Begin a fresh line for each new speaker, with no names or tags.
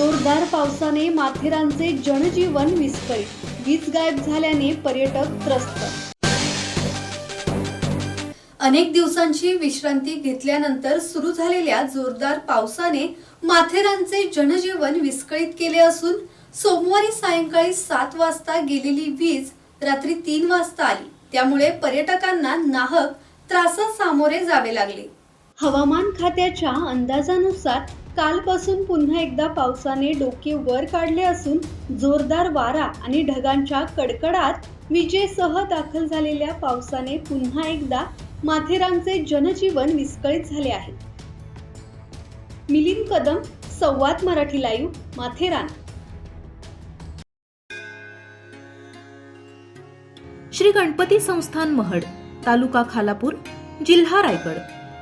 जोरदार पावसाने माथेरानचे जनजीवन विस्कळीत. वीज गायब झाल्याने पर्यटक त्रस्त. अनेक दिवसांची विश्रांती घेतल्यानंतर सुरू झालेल्या जोरदार पावसाने माथेरानचे जनजीवन विस्कळीत केले असून सोमवारी सायंकाळी सात वाजता गेलेली वीज रात्री तीन वाजता आली. त्यामुळे पर्यटकांना नाहक त्रासात सामोरे जावे लागले. हवामान खात्याच्या अंदाजानुसार कालपासून पुन्हा एकदा पावसाने डोके वर काढले असून जोरदार वारा आणि ढगांच्या कडकडात विजेसह दाखल झालेल्या पावसाने पुन्हा एकदा माथेरानचे जनजीवन विस्कळीत झाले आहे. मिलिंद कदम संवाद मराठी लाईव्ह माथेरान.
श्री गणपती संस्थान महड तालुका खालापूर जिल्हा रायगड.